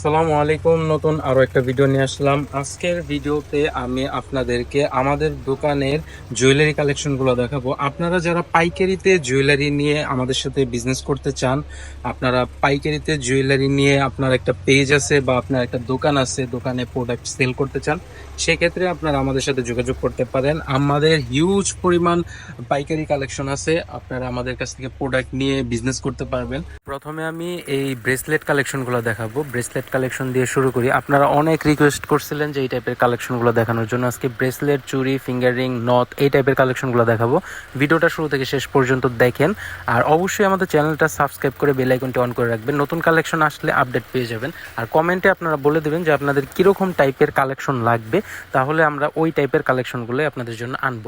আসসালামু আলাইকুম, নতুন আরও একটা ভিডিও নিয়ে আসলাম। আজকের ভিডিওতে আমি আপনাদেরকে আমাদের দোকানের জুয়েলারি কালেকশনগুলো দেখাবো। আপনারা যারা পাইকারিতে জুয়েলারি নিয়ে আমাদের সাথে বিজনেস করতে চান, আপনারা পাইকারিতে জুয়েলারি নিয়ে আপনার একটা পেজ আছে বা আপনার একটা দোকান আছে, দোকানে প্রোডাক্ট সেল করতে চান সেক্ষেত্রে আপনারা আমাদের সাথে যোগাযোগ করতে পারেন। আমাদের হিউজ পরিমাণ পাইকারি কালেকশন আছে। আপনারা আমাদের কাছ থেকে প্রোডাক্ট নিয়ে বিজনেস করতে পারবেন। প্রথমে আমি এই ব্রেসলেট কালেকশনগুলো দেখাবো। ব্রেসলেট কালেকশন দিয়ে শুরু করি। আপনারা অনেক রিকোয়েস্ট করছিলেন যে এই টাইপের কালেকশনগুলো দেখানোর জন্য। আজকে ব্রেসলেট চুড়ি ফিঙ্গারিং নথ এই টাইপের কালেকশনগুলো দেখাবো। ভিডিওটা শুরু থেকে শেষ পর্যন্ত দেখেন। আর অবশ্যই আমাদের চ্যানেলটা সাবস্ক্রাইব করে বেল আইকনটি অন করে রাখবেন। নতুন কালেকশন আসলে আপডেট পেয়ে যাবেন। আর কমেন্টে আপনারা বলে দেবেন যে আপনাদের কীরকম টাইপের কালেকশন লাগবে। তাহলে আমরা ওই টাইপের কালেকশনগুলোই আপনাদের জন্য আনব।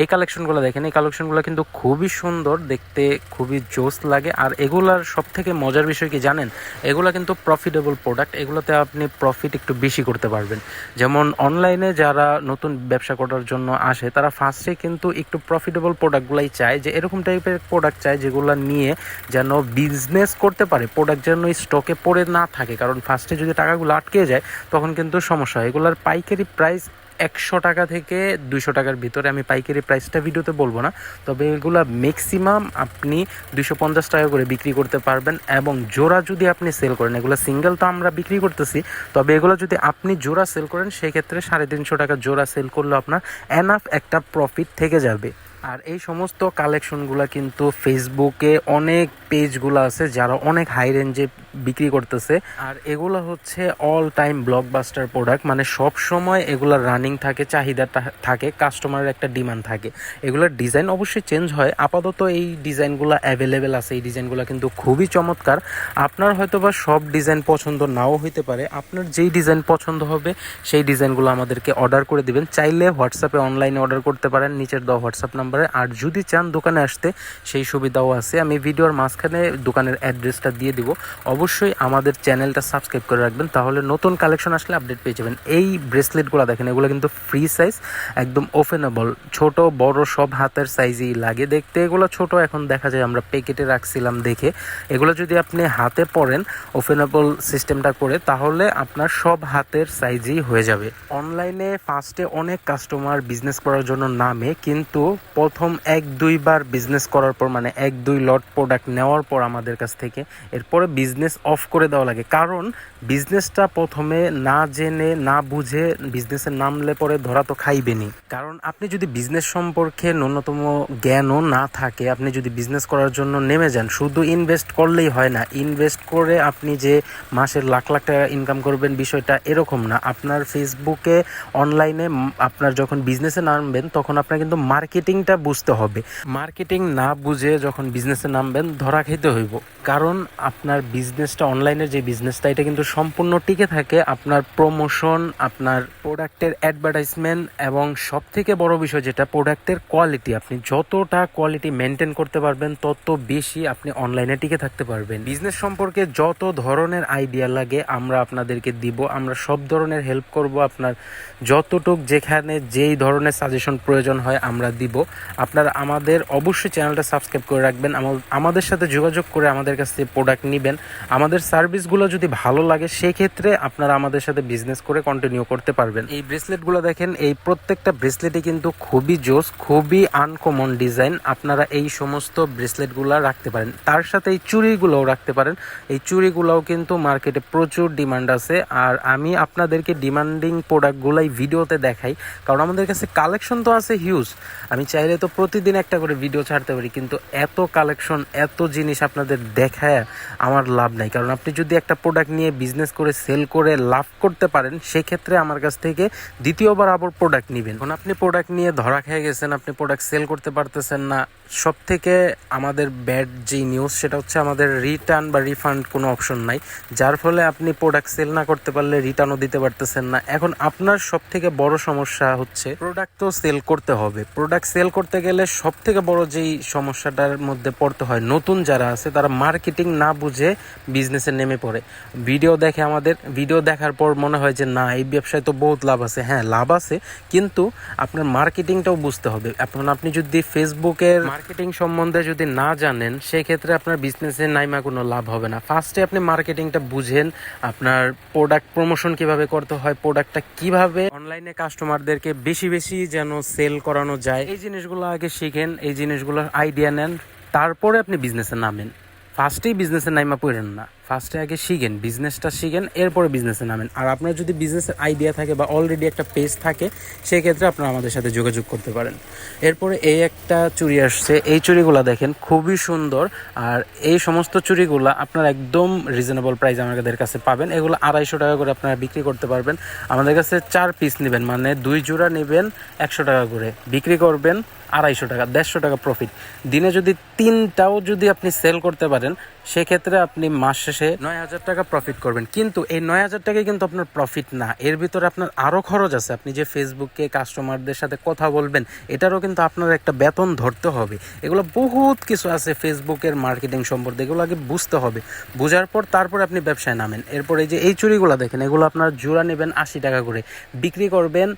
এই কালেকশনগুলো দেখেন, এই কালেকশনগুলো কিন্তু খুবই সুন্দর, দেখতে খুবই জোস লাগে। আর এগুলার সব থেকে মজার বিষয় কি জানেন? এগুলো কিন্তু প্রফিটেবল প্রোডাক্ট এগুলোতে আপনি প্রফিট একটু বেশি করতে পারবেন। যেমন অনলাইনে যারা নতুন ব্যবসা করার জন্য আসে, তারা ফার্স্টে কিন্তু একটু প্রফিটেবল প্রোডাক্টগুলাই চায়, যে এরকম টাইপের প্রোডাক্ট চায় যেগুলো নিয়ে যেন বিজনেস করতে পারে প্রোডাক্ট যেন স্টকে পড়ে না থাকে। কারণ ফার্স্টে যদি টাকাগুলো আটকে যায়, তখন কিন্তু সমস্যা হয়। এগুলোর পাইকারি প্রাইস একশো টাকা থেকে দুশো টাকার ভিতরে। আমি পাইকারি প্রাইসটা ভিডিওতে বলব না, তবে এগুলো ম্যাক্সিমাম আপনি দুশো পঞ্চাশ টাকা করে বিক্রি করতে পারবেন এবং জোড়া যদি আপনি সেল করেন, এগুলো সিঙ্গেল তো আমরা বিক্রি করতেছি, তবে এগুলো যদি আপনি জোড়া সেল করেন, সেক্ষেত্রে সাড়ে তিনশো টাকা জোড়া সেল করলে আপনার এনাফ একটা প্রফিট থেকে যাবে। আর এই সমস্ত কালেকশনগুলো কিন্তু ফেসবুকে অনেক পেজগুলো আছে যারা অনেক হাই রেঞ্জে বিক্রি করতেছে। আর এগুলো হচ্ছে অল টাইম ব্লকবাস্টার প্রোডাক্ট মানে সব সময় এগুলো রানিং থাকে, চাহিদা থাকে কাস্টমারের একটা ডিমান্ড থাকে। এগুলোর ডিজাইন অবশ্যই চেঞ্জ হয়। আপাতত এই ডিজাইনগুলো অ্যাভেলেবেল আছে। এই ডিজাইনগুলো কিন্তু খুবই চমৎকার। আপনার হয়তো বা সব ডিজাইন পছন্দ নাও হইতে পারে। আপনার যেই ডিজাইন পছন্দ হবে, সেই ডিজাইনগুলো আমাদেরকে অর্ডার করে দিবেন। চাইলে হোয়াটসঅ্যাপে অনলাইনে অর্ডার করতে পারেন। নিচের দেওয়া হোয়াটসঅ্যাপ নাম্বারে আর যদি চান দোকানে আসতে, সেই সুবিধাও আছে। আমি ভিডিওর মাঝখানে দোকানের অ্যাড্রেসটা দিয়ে দিব। অবশ্যই আমাদের চ্যানেলটা সাবস্ক্রাইব করে রাখবেন। তাহলে নতুন কালেকশন আসলে আপডেট পেয়ে যাবেন। এই ব্রেসলেটগুলো দেখেন, এগুলো কিন্তু ফ্রি সাইজ একদম ওপেনেবল ছোট, বড়, সব হাতের সাইজই লাগে। দেখতে এগুলো ছোট, এখন দেখা যায় আমরা প্যাকেটে রাখছিলাম দেখে। এগুলো যদি আপনি হাতে পরেন ওপেনেবল সিস্টেমটা করে, তাহলে আপনার সব হাতের সাইজই হয়ে যাবে। অনলাইনে ফার্স্টে অনেক কাস্টমার বিজনেস করার জন্য নামে, কিন্তু প্রথম এক, দুইবার বিজনেস করার পর মানে এক, দুই লট প্রোডাক্ট নেওয়ার পর আমাদের কাছ থেকে এরপরে বিজনেস অফ করে দেওয়া লাগে। কারণ বিজনেসটা প্রথমে না জেনে, না বুঝে বিজনেসের নামলে পরে ধরা তো খাইবেনি কারণ আপনি যদি বিজনেস সম্পর্কে ন্যূনতম জ্ঞানও না থাকে, আপনি যদি বিজনেস করার জন্য নেমে যান, শুধু ইনভেস্ট করলেই হয় না। ইনভেস্ট করে আপনি যে মাসের লাখ লাখ টাকা ইনকাম করবেন বিষয়টা এরকম না। আপনার ফেসবুকে অনলাইনে আপনার যখন বিজনেসে নামবেন, তখন আপনার কিন্তু মার্কেটিংটা বুঝতে হবে। মার্কেটিং না বুঝে যখন বিজনেসে নামবেন, ধরা খেতে হইব। কারণ আপনার বিজনেসটা অনলাইনের যে বিজনেসটা এটা কিন্তু সম্পূর্ণ টিকে থাকে আপনার প্রমোশন আপনার প্রোডাক্টের অ্যাডভার্টাইজমেন্ট এবং সব থেকে বড় বিষয় যেটা প্রোডাক্টের কোয়ালিটি আপনি যতটা কোয়ালিটি মেনটেন করতে পারবেন, তত বেশি আপনি অনলাইনে টিকে থাকতে পারবেন। বিজনেস সম্পর্কে যত ধরনের আইডিয়া লাগে, আমরা আপনাদেরকে দিব। আমরা সব ধরনের হেল্প করব। আপনার যতটুক যেখানে যেই ধরনের সাজেশন প্রয়োজন হয়, আমরা দিব। আপনারা আমাদের অবশ্যই চ্যানেলটা সাবস্ক্রাইব করে রাখবেন আমাদের সাথে যোগাযোগ করে আমাদের কাছ থেকে প্রোডাক্ট নেবেন। আমাদের সার্ভিসগুলো যদি ভালো লাগে, সেক্ষেত্রে আপনারা আমাদের সাথে বিজনেস করে কন্টিনিউ করতে পারবেন। এই ব্রেসলেটগুলো দেখেন, এই প্রত্যেকটা ব্রেসলেটই কিন্তু খুবই জোস, খুবই আনকমন ডিজাইন আপনারা এই সমস্ত ব্রেসলেটগুলো রাখতে পারেন। তার সাথে এই চুড়িগুলোও রাখতে পারেন। এই চুড়িগুলোও কিন্তু মার্কেটে প্রচুর ডিমান্ড আছে। আর আমি আপনাদেরকে ডিমান্ডিং প্রোডাক্টগুলাই ভিডিওতে দেখাই। কারণ আমাদের কাছে কালেকশন তো আছে হিউজ আমি চাইলে তো প্রতিদিন একটা করে ভিডিও ছাড়তে পারি, কিন্তু এত কালেকশন এত জিনিস আপনাদের দেখায় আমার লাভ নাই। কারণ আপনি যদি একটা প্রোডাক্ট নিয়ে বিজনেস করে সেল করে লাভ করতে পারেন, সেক্ষেত্রে আমার কাছ থেকে দ্বিতীয়বার আবার প্রোডাক্ট নেবেন। এখন আপনি প্রোডাক্ট নিয়ে ধরা খেয়ে গেছেন, আপনি প্রোডাক্ট সেল করতে পারতেছেন না সব থেকে আমাদের ব্যাড যে নিউজ সেটা হচ্ছে আমাদের রিটার্ন বা রিফান্ড কোনো অপশন নাই। যার ফলে আপনি প্রোডাক্ট সেল না করতে পারলে রিটার্নও দিতে পারতেছেন না। এখন আপনার সব থেকে বড় সমস্যা হচ্ছে প্রোডাক্ট তো সেল করতে হবে। প্রোডাক্ট সেল করতে গেলে সব থেকে বড় যেই সমস্যাটার মধ্যে পড়তে হয় নতুন যারা আছে, তারা মার্কেটিং না বুঝে বিজনেসে নেমে পড়ে। ভিডিও দেখে আমাদের ভিডিও দেখার পর মনে হয় যে, না, এই ব্যবসায় তো বহুত লাভ আছে। হ্যাঁ লাভ আছে, কিন্তু আপনার মার্কেটিংটাও বুঝতে হবে। এখন আপনি যদি ফেসবুকের মার্কেটিং সম্বন্ধে যদি না জানেন সেই ক্ষেত্রে আপনার বিজনেসে নাইমা কোনো লাভ হবে না। ফার্স্টে আপনি মার্কেটিংটা বুঝেন, আপনার প্রোডাক্ট প্রমোশন কীভাবে করতে হয় প্রোডাক্টটা কীভাবে অনলাইনে কাস্টমারদেরকে বেশি বেশি যেন সেল করানো যায়, এই জিনিসগুলো আগে শিখেন, এই জিনিসগুলোর আইডিয়া নেন, তারপরে আপনি বিজনেসে নামেন। ফার্স্টেই বিজনেসে নাইমা পড়েন না। ফার্স্টে আগে শিখেন বিজনেসটা শিখেন, এরপরে বিজনেসে নামেন। আর আপনার যদি বিজনেসের আইডিয়া থাকে বা অলরেডি একটা পেজ থাকে, সেক্ষেত্রে আপনারা আমাদের সাথে যোগাযোগ করতে পারেন। এরপরে এই একটা চুড়ি আসছে। এই চুড়িগুলো দেখেন, খুবই সুন্দর। আর এই সমস্ত চুড়িগুলো আপনার একদম রিজনেবল প্রাইস আমাদের কাছে পাবেন। এগুলো আড়াইশো টাকা করে আপনারা বিক্রি করতে পারবেন। আমাদের কাছে চার পিস নেবেন মানে দুই জোড়া নেবেন একশো টাকা করে। বিক্রি করবেন আড়াইশো টাকা, দেড়শো টাকা প্রফিট দিনে যদি তিনটাও যদি আপনি সেল করতে পারেন, সেক্ষেত্রে আপনি মাস শেষে নয় হাজার টাকা প্রফিট করবেন। কিন্তু এই নয় হাজার টাকায় কিন্তু আপনার প্রফিট না। এর ভিতরে আপনার আরও খরচ আছে। আপনি যে ফেসবুকে কাস্টমারদের সাথে কথা বলবেন, এটারও কিন্তু আপনার একটা বেতন ধরতে হবে। এগুলো বহুত কিছু আছে ফেসবুকের মার্কেটিং সম্পর্কে, এগুলো আগে বুঝতে হবে। বোঝার পর তারপরে আপনি ব্যবসায় নামেন। এরপরে এই যে এই চুরিগুলো দেখেন, এগুলো আপনার জোড়া নেবেন আশি টাকা করে। বিক্রি করবেন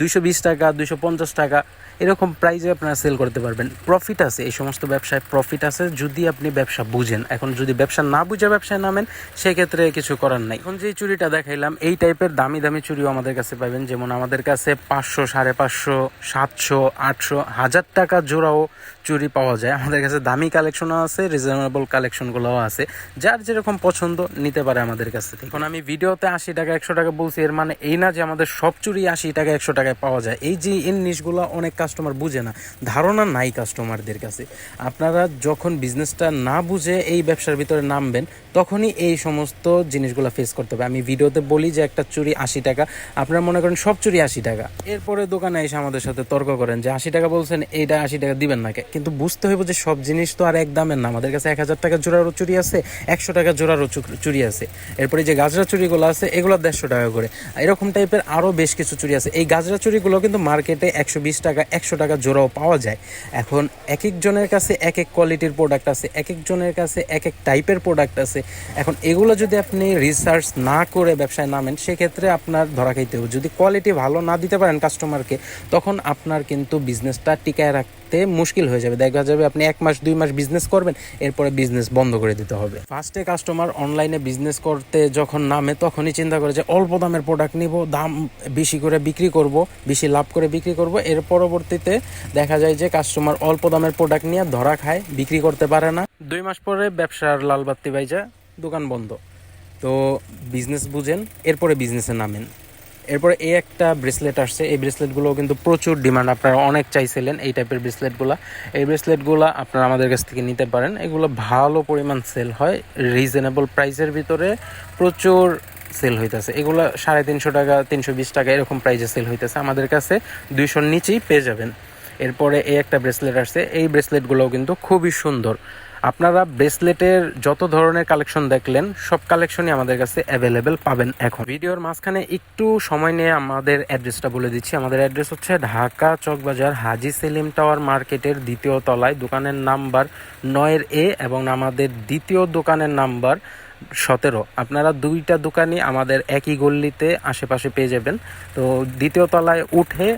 দুইশো বিশ টাকা, দুইশো পঞ্চাশ টাকা। এরকম প্রাইজে আপনারা সেল করতে পারবেন। প্রফিট আছে, এই সমস্ত ব্যবসায় প্রফিট আছে, যদি আপনি ব্যবসা বুঝেন। এখন যদি ব্যবসা না বুঝে ব্যবসায় নামেন, সেক্ষেত্রে কিছু করার নাই। এখন যে চুরিটা দেখাইলাম, এই টাইপের দামি দামি চুরিও আমাদের কাছে পাবেন। যেমন আমাদের কাছে পাঁচশো, সাড়ে পাঁচশো, সাতশো, আটশো, হাজার টাকা জোড়াও চুরি পাওয়া যায়। আমাদের কাছে দামি কালেকশনও আছে রিজনেবল কালেকশনগুলোও আছে। যার যেরকম পছন্দ, নিতে পারে আমাদের কাছে থেকে। এখন আমি ভিডিওতে আশি টাকা, একশো টাকা বলছি, এর মানে এই না যে আমাদের সব চুরি আশি টাকা, একশো টাকায় পাওয়া যায়। এই যে জিনিসগুলো অনেক কাস্টমার বুঝে না। ধারণা নাই কাস্টমারদের কাছে। আপনারা যখন বিজনেসটা না বুঝে এই ব্যবসার ভিতরে নামবেন, তখনই এই সমস্ত জিনিসগুলো ফেস করতে হবে। আমি ভিডিওতে বলি যে একটা চুরি আশি টাকা, আপনারা মনে করেন সব চুরি আশি টাকা। এরপরে দোকানে এসে আমাদের সাথে তর্ক করেন যে আশি টাকা বলছেন, এইটা আশি টাকা দিবেন না? কিন্তু বুঝতে হইব যে সব জিনিস তো আর এক দামের না। আমাদের কাছে এক হাজার টাকা জোড়ারও চুরি আছে, একশো টাকা জোড়ারও চুরি আছে। এরপরে যে গাজরা চুরিগুলো আছে, এগুলো দেড়শো টাকা করে। এরকম টাইপের আরও বেশ কিছু চুরি আছে। এই গাজরা চুরিগুলো কিন্তু মার্কেটে একশো বিশ টাকা, একশো টাকা জোড়াও পাওয়া যায়। এখন এক একজনের কাছে এক এক কোয়ালিটির প্রোডাক্ট আছে, এক একজনের কাছে এক এক টাইপের প্রোডাক্ট আছে। এখন এগুলো যদি আপনি রিসার্চ না করে ব্যবসায় নামেন, সেক্ষেত্রে আপনার ধরা খাইতে হবে যদি কোয়ালিটি ভালো না দিতে পারেন কাস্টমারকে তখন আপনার কিন্তু বিজনেসটা টিকায় রাখতে মুশকিল হয়ে যাবে। দেখা যাবে আপনি এক মাস, দুই মাস বিজনেস করবেন, এরপরে বিজনেস বন্ধ করে দিতে হবে। ফার্স্টে কাস্টমার অনলাইনে বিজনেস করতে যখন নামে, তখনই চিন্তা করে যে অল্প দামের প্রোডাক্ট নিব, দাম বেশি করে বিক্রি করব, বেশি লাভ করে বিক্রি করব। এর পরবর্তীতে দেখা যায় যে কাস্টমার অল্প দামের প্রোডাক্ট নিয়ে ধরা খায়, বিক্রি করতে পারে না। দুই মাস পরে ব্যবসার লাল বাত্তি বাইজা দোকান বন্ধ। তো বিজনেস বুঝেন, এরপরে বিজনেসে নামেন। এরপরে এই একটা ব্রেসলেট আসছে। এই ব্রেসলেটগুলো কিন্তু প্রচুর ডিমান্ড আপনারা অনেক চাইছিলেন এই টাইপের ব্রেসলেটগুলো এই ব্রেসলেটগুলো আপনারা আমাদের কাছ থেকে নিতে পারেন। এগুলো ভালো পরিমাণ সেল হয়। রিজনেবল প্রাইসের ভিতরে প্রচুর সেল হইতেছে। এগুলো সাড়ে তিনশো টাকা, তিনশো বিশ টাকা এরকম প্রাইসে সেল হইতেছে। আমাদের কাছে দুইশোর নিচেই পেয়ে যাবেন। এরপরে এই একটা ব্রেসলেট আসছে। এই ব্রেসলেটগুলোও কিন্তু খুবই সুন্দর। আপনারা ব্রেসলেটের যত ধরনের কালেকশন দেখলেন, সব কালেকশনই আমাদের কাছে অ্যাভেলেবেল পাবেন এখন। ভিডিওর মাঝখানে একটু সময় নিয়ে আমাদের অ্যাড্রেসটা বলে দিচ্ছি। আমাদের অ্যাড্রেস হচ্ছে ঢাকা চকবাজার হাজি সেলিম টাওয়ার মার্কেটের দ্বিতীয় তলায়, দোকানের নাম্বার নয়ের এ এবং আমাদের দ্বিতীয় দোকানের নাম্বার সতেরো। আপনারা দুইটা দোকানই আমাদের একই গল্লিতে আশেপাশে পেয়ে যাবেন। তো দ্বিতীয় তলায় উঠে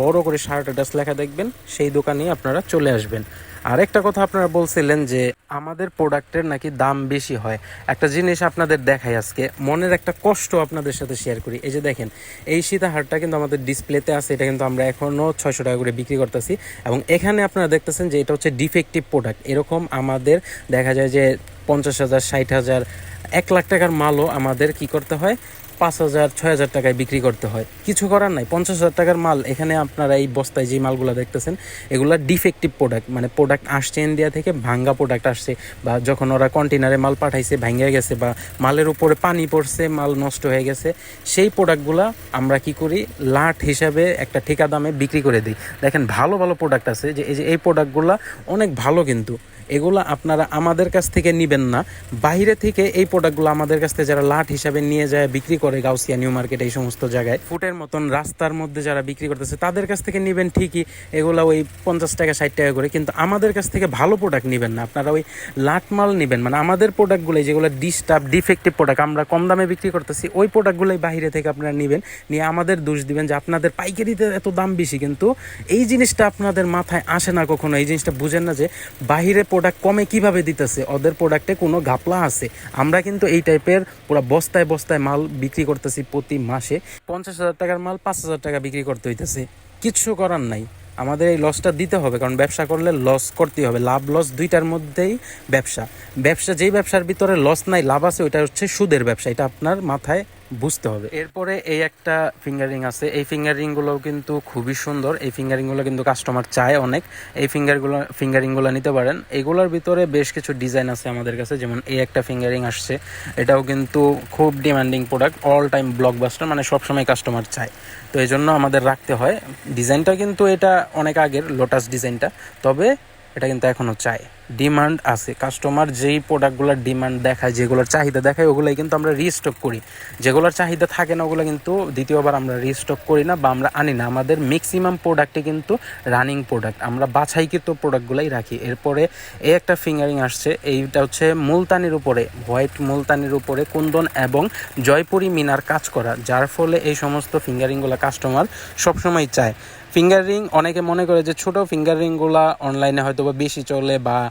বড় করে শার্ট অ্যাড্রেস লেখা দেখবেন, সেই দোকানেই আপনারা চলে আসবেন। আরেকটা কথা আপনারা বলছিলেন যে আমাদের প্রোডাক্টের নাকি দাম বেশি হয়। একটা জিনিস আপনাদের দেখাই আজকে। মনের একটা কষ্ট আপনাদের সাথে শেয়ার করি। এই যে দেখেন, এই সীতাহারটা কিন্তু আমাদের ডিসপ্লেতে আছে। এটা কিন্তু আমরা এখনও ছয়শো টাকা করে বিক্রি করতেছি। এবং এখানে আপনারা দেখতেছেন যে এটা হচ্ছে ডিফেক্টিভ প্রোডাক্ট এরকম আমাদের দেখা যায় যে পঞ্চাশ হাজার, ষাট হাজার, এক লাখ টাকার মালও আমাদের কি করতে হয়? পাঁচ হাজার, ছয় হাজার টাকায় বিক্রি করতে হয়। কিছু করার নাই, পঞ্চাশ হাজার টাকার মাল। এখানে আপনারা এই বস্তায় যে মালগুলো দেখতেছেন, এগুলো ডিফেক্টিভ প্রোডাক্ট মানে প্রোডাক্ট আসছে ইন্ডিয়া থেকে, ভাঙ্গা প্রোডাক্ট আসছে, বা যখন ওরা কন্টেনারে মাল পাঠাইছে ভাঙ্গে গেছে, বা মালের উপরে পানি পড়ছে, মাল নষ্ট হয়ে গেছে, সেই প্রোডাক্টগুলো আমরা কি করি, লাট হিসাবে একটা ঠিকা দামে বিক্রি করে দিই। দেখেন, ভালো ভালো প্রোডাক্ট আছে, যে এই যে এই প্রোডাক্টগুলো অনেক ভালো কিন্তু। এগুলো আপনারা আমাদের কাছ থেকে নিবেন না। বাইরে থেকে এই প্রোডাক্টগুলো আমাদের কাছ থেকে যারা লাট হিসাবে নিয়ে যায়, বিক্রি করে গাউসিয়া, নিউ মার্কেট, এই সমস্ত জায়গায়, ফুটের মতন রাস্তার মধ্যে যারা বিক্রি করতেছে, তাদের কাছ থেকে নিবেন ঠিকই, এগুলো ওই পঞ্চাশ টাকা, ষাট টাকা করে, কিন্তু আমাদের কাছ থেকে ভালো প্রোডাক্ট নেবেন না। আপনারা ওই লাট মাল নেবেন মানে আমাদের প্রোডাক্টগুলো যেগুলো ডিস্টার্ব ডিফেক্টিভ প্রোডাক্ট আমরা কম দামে বিক্রি করতেছি, ওই প্রোডাক্টগুলোই বাইরে থেকে আপনারা নেবেন, নিয়ে আমাদের দোষ দিবেন যে আপনাদের পাইকারিতে এত দাম বেশি, কিন্তু এই জিনিসটা আপনাদের মাথায় আসে না কখনো, এই জিনিসটা বুঝেন না যে বাহিরে প্রোডাক্ট কমে কীভাবে দিতেছে? ওদের প্রোডাক্টে কোনো ঘাপলা আছে। আমরা কিন্তু এই টাইপের পুরো বস্তায় বস্তায় মাল বিক্রি করতেছি প্রতি মাসে। পঞ্চাশ হাজার টাকার মাল পাঁচ হাজার টাকা বিক্রি করতে হইতেছে। কিচ্ছু করার নাই। আমাদের এই লসটা দিতে হবে, কারণ ব্যবসা করলে লস করতেই হবে। লাভ লস দুইটার মধ্যেই ব্যবসা। ব্যবসা যেই ব্যবসার ভিতরে লস নাই, লাভ আছে, ওইটা হচ্ছে সুদের ব্যবসা। এটা আপনার মাথায় বুঝতে হবে। এরপরে এই একটা ফিঙ্গারিং আছে। এই ফিঙ্গারিংগুলো কিন্তু খুবই সুন্দর। এই ফিঙ্গারিংগুলো কিন্তু কাস্টমার চায় অনেক। এই ফিঙ্গারগুলো ফিঙ্গারিংগুলো নিতে পারেন। এগুলোর ভিতরে বেশ কিছু ডিজাইন আছে আমাদের কাছে। যেমন এই একটা ফিঙ্গারিং আসছে। এটাও কিন্তু খুব demanding product all time blockbuster মানে সবসময় কাস্টমার চায়। তো এই জন্য আমাদের রাখতে হয়। ডিজাইনটা কিন্তু এটা অনেক আগের লোটাস ডিজাইনটা তবে এটা কিন্তু এখনও চাই ডিমান্ড আছে। কাস্টমার যেই প্রোডাক্টগুলোর ডিমান্ড দেখায়, যেগুলোর চাহিদা দেখায়, ওগুলোই কিন্তু আমরা রিস্টক করি। যেগুলোর চাহিদা থাকে না, ওগুলো কিন্তু দ্বিতীয়বার আমরা রিস্টক করি না বা আমরা আনি না। আমাদের ম্যাক্সিমাম প্রোডাক্টে কিন্তু রানিং প্রোডাক্ট আমরা বাছাইকৃত প্রোডাক্টগুলোই রাখি। এরপরে এই একটা ফিঙ্গারিং আসছে। এইটা হচ্ছে মুলতানির উপরে হোয়াইট মুলতানির উপরে কুন্দন এবং জয়পুরি মিনার কাজ করা, যার ফলে এই সমস্ত ফিঙ্গারিংগুলো কাস্টমার সবসময় চায়। ফিঙ্গার রিং অনেকে মনে করে যে ছোটো ফিঙ্গার রিংগুলা অনলাইনে হয়তো বা বেশি চলে বা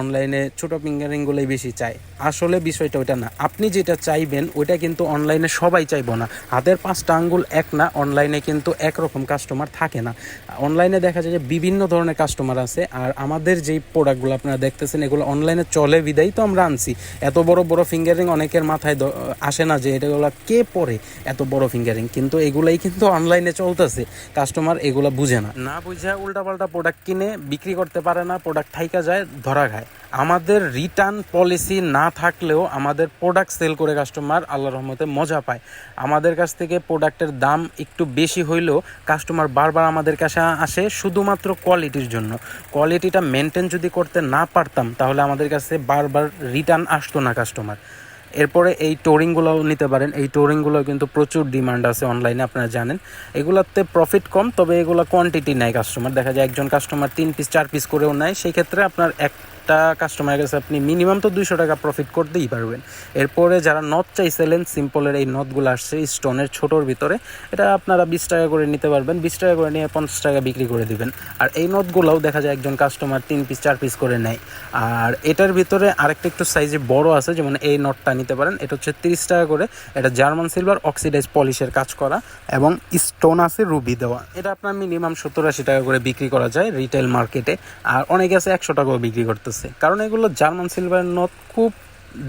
অনলাইনে ছোট ফিঙ্গার রিংগুলোই বেশি চায় আসলে বিষয়টা ওইটা না। আপনি যেটা চাইবেন, ওইটা কিন্তু অনলাইনে সবাই চাইব না। হাতের পাঁচটা আঙ্গুল এক না অনলাইনে কিন্তু একরকম কাস্টমার থাকে না। অনলাইনে দেখা যায় যে বিভিন্ন ধরনের কাস্টমার আছে, আর আমাদের যেই প্রোডাক্টগুলো আপনারা দেখতেছেন, এগুলো অনলাইনে চলে, বিদায় তো আমরা আনছি। এত বড় বড় ফিঙ্গারিং অনেকের মাথায় আসে না যে এটাগুলো কে পরে এত বড় ফিঙ্গারিং কিন্তু এগুলাই কিন্তু অনলাইনে চলতেছে। কাস্টমার এগুলো বুঝে না। না বুঝে উল্টাপাল্টা প্রোডাক্ট কিনে বিক্রি করতে পারে না প্রোডাক্ট থাইকা যায়, ধরা খায় আমাদের রিটার্ন পলিসি না থাকলেও আমাদের প্রোডাক্ট সেল করে কাস্টমার আল্লাহ রহমতে মজা পায়। আমাদের কাছ থেকে প্রোডাক্টের দাম একটু বেশি হইলেও কাস্টমার বারবার আমাদের কাছে আসে শুধুমাত্র কোয়ালিটির জন্য। কোয়ালিটিটা মেনটেন যদি করতে না পারতাম, তাহলে আমাদের কাছে বারবার রিটার্ন আসতো না কাস্টমার এরপরে এই টোরিংগুলোও নিতে পারেন। এই টোরিংগুলো কিন্তু প্রচুর ডিমান্ড আছে অনলাইনে আপনারা জানেন। এগুলোতে প্রফিট কম, তবে এগুলো কোয়ান্টিটি নেয় কাস্টমার দেখা যায় একজন কাস্টমার তিন পিস চার পিস করেও নেয়। সেই ক্ষেত্রে আপনার একটা কাস্টমারের কাছে আপনি মিনিমাম তো দুইশো টাকা প্রফিট করতেই পারবেন। এরপরে যারা নথ চাইছিলেন সিম্পলের এই নথগুলো আসছে স্টোনের ছোটোর ভিতরে, এটা আপনারা বিশ টাকা করে নিতে পারবেন। বিশ টাকা করে নিয়ে পঞ্চাশ টাকা বিক্রি করে দিবেন। আর এই নথগুলোও দেখা যায় একজন কাস্টমার তিন পিস চার পিস করে নেয়। আর এটার ভিতরে আরেকটা একটু সাইজে বড় আছে, যেমন এই নটটা নিতে পারেন। এটা হচ্ছে তিরিশ টাকা করে। এটা জার্মান সিলভার অক্সিডাইজ পলিশের কাজ করা এবং স্টোন আছে রুবি দেওয়া। এটা আপনার মিনিমাম সত্তর আশি টাকা করে বিক্রি করা যায় রিটেল মার্কেটে আর অনেকে আছে একশো টাকাও বিক্রি করতেছে। কারণ এগুলো জার্মান সিলভার নট খুব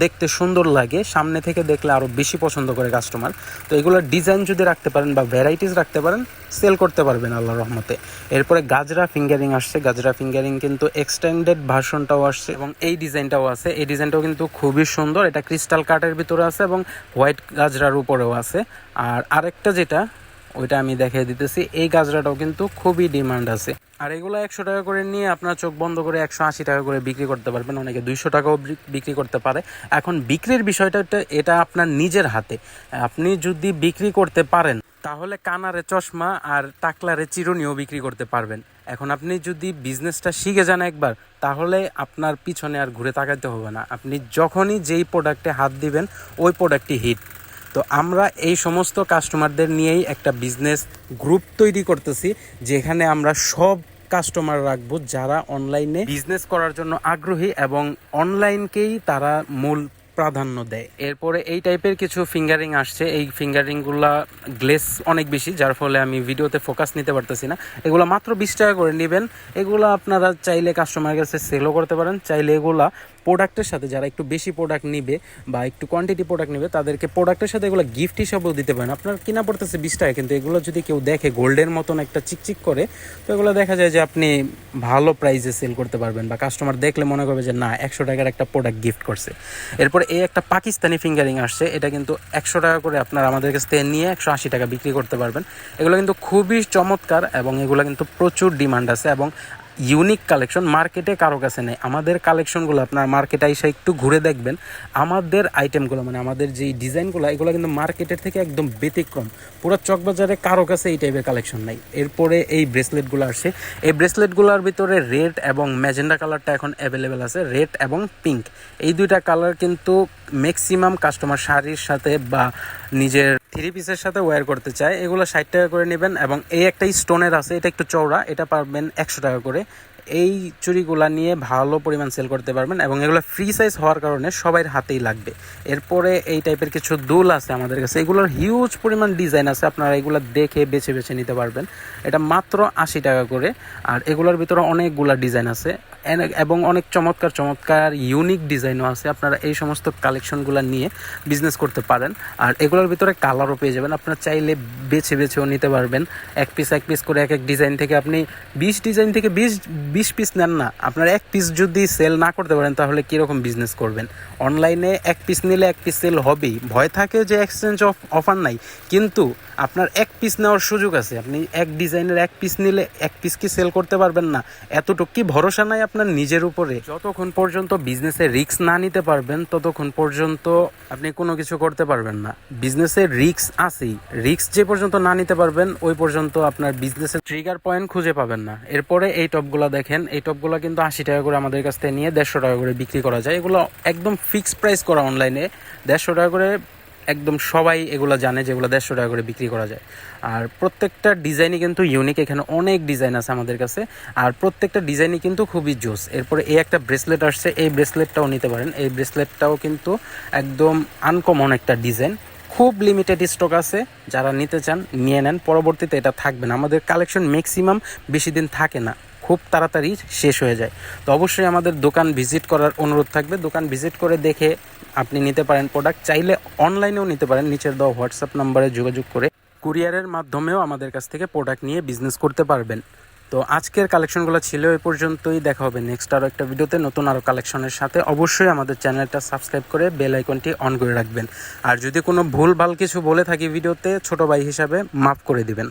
দেখতে সুন্দর লাগে, সামনে থেকে দেখলে আরও বেশি পছন্দ করে কাস্টমার তো এগুলোর ডিজাইন যদি রাখতে পারেন বা ভ্যারাইটিস রাখতে পারেন সেল করতে পারবেন আল্লাহ রহমতে। এরপরে গাজরা ফিঙ্গারিং আসছে। গাজরা ফিঙ্গারিং কিন্তু এক্সটেন্ডেড ভার্সনটাও আসছে এবং এই ডিজাইনটাও আছে। এই ডিজাইনটাও কিন্তু খুবই সুন্দর। এটা ক্রিস্টাল কাটের ভিতরে আছে এবং হোয়াইট গাজরার উপরেও আছে। আর আরেকটা যেটা ওইটা আমি দেখিয়ে দিতেছি। এই গাজরাটাও কিন্তু খুবই ডিমান্ড আছে। আর এগুলো একশো টাকা করে নিয়ে আপনার চোখ বন্ধ করে একশো আশি টাকা করে বিক্রি করতে পারবেন। অনেকে দুইশো টাকাও বিক্রি করতে পারে। এখন বিক্রির বিষয়টা এটা- আপনার নিজের হাতে। আপনি যদি বিক্রি করতে পারেন, তাহলে কানারে চশমা আর টাকলারে চিরুনিও বিক্রি করতে পারবেন। এখন আপনি যদি বিজনেসটা শিখে যান একবার, তাহলে আপনার পিছনে আর ঘুরে তাকাইতে হবে না। আপনি যখনই যেই প্রোডাক্টে হাত দিবেন, ওই প্রোডাক্টটি হিট তো আমরা এই সমস্ত কাস্টমারদের নিয়েই একটা বিজনেস গ্রুপ তৈরি করতেছি, যেখানে আমরা সব কাস্টমার রাখব যারা অনলাইনে বিজনেস করার জন্য আগ্রহী এবং অনলাইনকেই তারা মূল প্রাধান্য দেয়। এরপরে এই টাইপের কিছু ফিঙ্গারিং আসছে। এই ফিঙ্গারিংগুলা গ্লেস অনেক বেশি, যার ফলে আমি ভিডিওতে ফোকাস নিতে পারতেছি না। এগুলো মাত্র বিশ টাকা করে নেবেন। এগুলো আপনারা চাইলে কাস্টমারের কাছে সেলও করতে পারেন। চাইলে এগুলা প্রোডাক্টের সাথে, যারা একটু বেশি প্রোডাক্ট নিবে বা একটু কোয়ান্টিটি প্রোডাক্ট নেবে, তাদেরকে প্রোডাক্টের সাথে এগুলো গিফট হিসাবেও দিতে পারেন। আপনার কিনা পড়তেছে বিশ টাকা, কিন্তু এগুলো যদি কেউ দেখে, গোল্ডের মতন একটা চিকচিক করে, তো এগুলো দেখা যায় যে আপনি ভালো প্রাইসে সেল করতে পারবেন বা কাস্টমার দেখলে মনে করবে যে, না, একশো টাকার একটা প্রোডাক্ট গিফট করছে। এরপর এই একটা পাকিস্তানি ফিঙ্গারিং আসছে, এটা কিন্তু একশো টাকা করে আপনার আমাদের কাছ থেকে নিয়ে একশো আশি টাকা বিক্রি করতে পারবেন। এগুলো কিন্তু খুবই চমৎকার এবং এগুলো কিন্তু প্রচুর ডিমান্ড আছে এবং ইউনিক কালেকশন মার্কেটে কারও কাছে নেই। আমাদের কালেকশনগুলো আপনার মার্কেটে এসে একটু ঘুরে দেখবেন। আমাদের আইটেমগুলো মানে আমাদের যেই ডিজাইনগুলো এগুলো কিন্তু মার্কেটের থেকে একদম ব্যতিক্রম। পুরো চকবাজারে কারও কাছে এই টাইপের কালেকশন নাই। এরপরে এই ব্রেসলেটগুলো আসছে। এই ব্রেসলেটগুলোর ভিতরে রেড এবং ম্যাজেন্ডা কালারটা এখন অ্যাভেলেবেল আছে। রেড এবং পিঙ্ক এই দুইটা কালার কিন্তু ম্যাক্সিমাম কাস্টমার শাড়ির সাথে বা নিজের থ্রি পিসের সাথে ওয়্যার করতে চায়, এগুলো ষাট টাকা করে নেবেন এবং এই একটা স্টোনের আছে, এটা একটু চওড়া, এটা পারবেন একশো টাকা করে। এই চুড়িগুলা নিয়ে ভালো পরিমাণ সেল করতে পারবেন এবং এগুলো ফ্রি সাইজ হওয়ার কারণে সবার হাতেই লাগবে। এরপরে এই টাইপের কিছু দুল আছে আমাদের কাছে। এগুলোর হিউজ পরিমাণ ডিজাইন আছে, আপনারা এগুলো দেখে বেছে বেছে নিতে পারবেন। এটা মাত্র আশি টাকা করে। আর এগুলোর ভিতরে অনেকগুলা ডিজাইন আছে। এবং অনেক চমৎকার চমৎকার ইউনিক ডিজাইনও আছে। আপনারা এই সমস্ত কালেকশনগুলো নিয়ে বিজনেস করতে পারেন। আর এগুলোর ভিতরে কালারও পেয়ে যাবেন। আপনারা চাইলে বেছে বেছেও নিতে পারবেন। এক পিস এক পিস করে এক এক ডিজাইন থেকে আপনি বিশ ডিজাইন থেকে বিশ বিশ পিস নেন না, আপনার এক পিস যদি সেল না করতে পারেন, তাহলে কীরকম বিজনেস করবেন? অনলাইনে এক পিস নিলে এক পিস সেল হবেই। ভয় থাকে যে এক্সচেঞ্জ অফ অফার নাই। কিন্তু আপনার এক পিস নেওয়ার সুযোগ আছে। আপনি এক ডিজাইনের এক পিস নিলে এক পিস কি সেল করতে পারবেন না? এতটুকু কি ভরসা নাই আপনার নিজের উপরে? যতক্ষণ পর্যন্ত বিজনেসে রিস্ক না নিতে পারবেন, ততক্ষণ পর্যন্ত আপনি কোনো কিছু করতে পারবেন না। বিজনেসে রিস্ক আছেই। রিস্ক যে পর্যন্ত না নিতে পারবেন, ওই পর্যন্ত আপনার বিজনেসের ট্রিগার পয়েন্ট খুঁজে পাবেন না। এরপরে এই টপগুলো দেখেন। এই টপগুলো কিন্তু আশি টাকা করে আমাদের কাছ থেকে নিয়ে দেড়শো টাকা করে বিক্রি করা যায়। এগুলো একদম ফিক্সড প্রাইস করা অনলাইনে দেড়শো টাকা করে একদম সবাই এগুলো জানে যেগুলো দেড়শো টাকা করে বিক্রি করা যায়। আর প্রত্যেকটা ডিজাইনই কিন্তু ইউনিক এখানে অনেক ডিজাইন আছে আমাদের কাছে। আর প্রত্যেকটা ডিজাইনই কিন্তু খুবই জোস। এরপরে এই একটা ব্রেসলেট আসছে, এই ব্রেসলেটটাও নিতে পারেন। এই ব্রেসলেটটাও কিন্তু একদম আনকমন একটা ডিজাইন খুব লিমিটেড স্টক আছে, যারা নিতে চান, নিয়ে নেন। পরবর্তীতে এটা থাকবে না। আমাদের কালেকশন ম্যাক্সিমাম বেশি দিন থাকে না। খুব তাড়াতাড়ি শেষ হয়ে যায়। তো অবশ্যই আমাদের দোকান ভিজিট করার অনুরোধ থাকবে। দোকান ভিজিট করে দেখে আপনি নিতে পারেন প্রোডাক্ট চাইলে অনলাইনেও নিতে পারেন। নিচের দেওয়া হোয়াটসঅ্যাপ নাম্বারে যোগাযোগ করে কুরিয়ারের মাধ্যমেও আমাদের কাছ থেকে প্রোডাক্ট নিয়ে বিজনেস করতে পারবেন। তো আজকের কালেকশনগুলো ছিল এই পর্যন্তই। দেখা হবে নেক্সট আরও একটা ভিডিওতে নতুন আরও কালেকশনের সাথে অবশ্যই আমাদের চ্যানেলটা সাবস্ক্রাইব করে বেল আইকনটি অন করে রাখবেন। আর যদি কোনো ভুল ভালো কিছু বলে থাকি ভিডিওতে ছোট ভাই হিসাবে মাফ করে দিবেন।